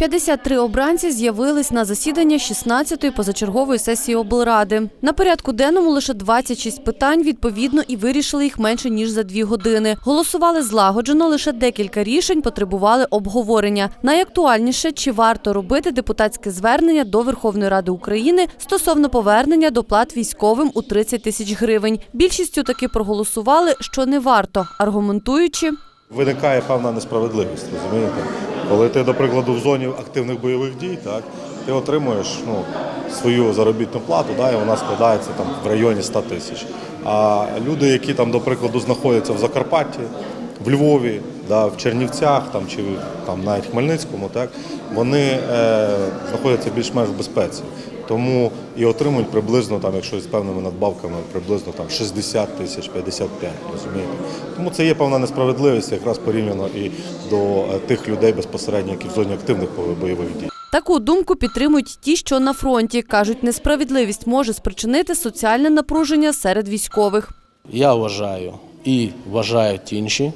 53 обранці з'явились на засідання 16-ї позачергової сесії облради. На порядку денному лише 26 питань, відповідно, і вирішили їх менше ніж за дві години. Голосували злагоджено, лише декілька рішень потребували обговорення. Найактуальніше, чи варто робити депутатське звернення до Верховної Ради України стосовно повернення доплат військовим у 30 тисяч гривень. Більшістю таки проголосували, що не варто, аргументуючи. Виникає певна несправедливість, розумієте? Коли ти, до прикладу, в зоні активних бойових дій, так, ти отримуєш ну, свою заробітну плату, да, і вона складається там, в районі 100 тисяч. А люди, які там, до прикладу, знаходяться в Закарпатті, в Львові, да, в Чернівцях там, чи там, навіть Хмельницькому, так, вони е, знаходяться більш-менш в безпеці. Тому і отримують приблизно, там, якщо з певними надбавками, приблизно там 60 тисяч, 55, розумієте. Тому це є певна несправедливість якраз порівняно і до е, тих людей безпосередньо, які в зоні активних бойових дій. Таку думку підтримують ті, що на фронті. Кажуть, несправедливість може спричинити соціальне напруження серед військових. Я вважаю і вважають інші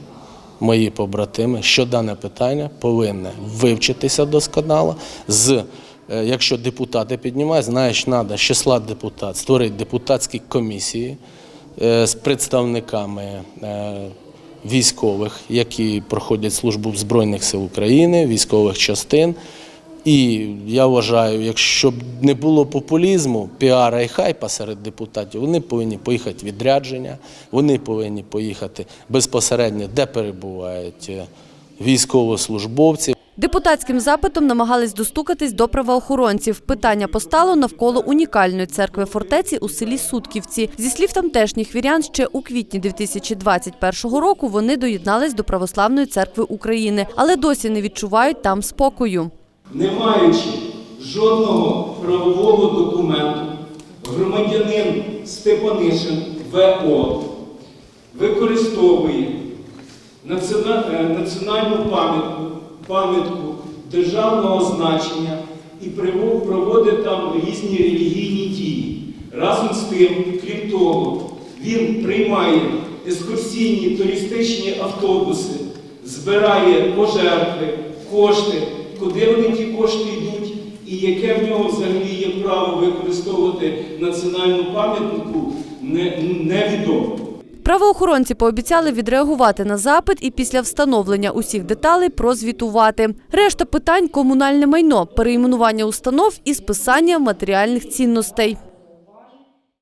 мої побратими, що дане питання повинне вивчитися досконало. З е, якщо депутати піднімають, знаєш, треба з числа депутат створити депутатські комісії е, з представниками е, військових, які проходять службу в Збройних сил України, військових частин. І я вважаю, якщо б не було популізму, піара і хайпа серед депутатів, вони повинні поїхати в відрядження, вони повинні поїхати безпосередньо, де перебувають е, військовослужбовці. Депутатським запитом намагались достукатись до правоохоронців. Питання постало навколо унікальної церкви фортеці у селі Сутківці. Зі слів тамтешніх вірян, ще у квітні 2021 року вони доєднались до Православної церкви України, але досі не відчувають там спокою. Не маючи жодного правового документу, громадянин Степанишин ВО використовує е, національну пам'ятку, пам'ятку державного значення і проводить там різні релігійні дії. Разом з тим, крім того, він приймає екскурсійні туристичні автобуси, збирає пожертви, кошти, куди вони ті кошти йдуть, і яке в нього взагалі є право використовувати національну пам'ятнику, не- невідомо. Правоохоронці пообіцяли відреагувати на запит і після встановлення усіх деталей прозвітувати. Решта питань комунальне майно, перейменування установ і списання матеріальних цінностей.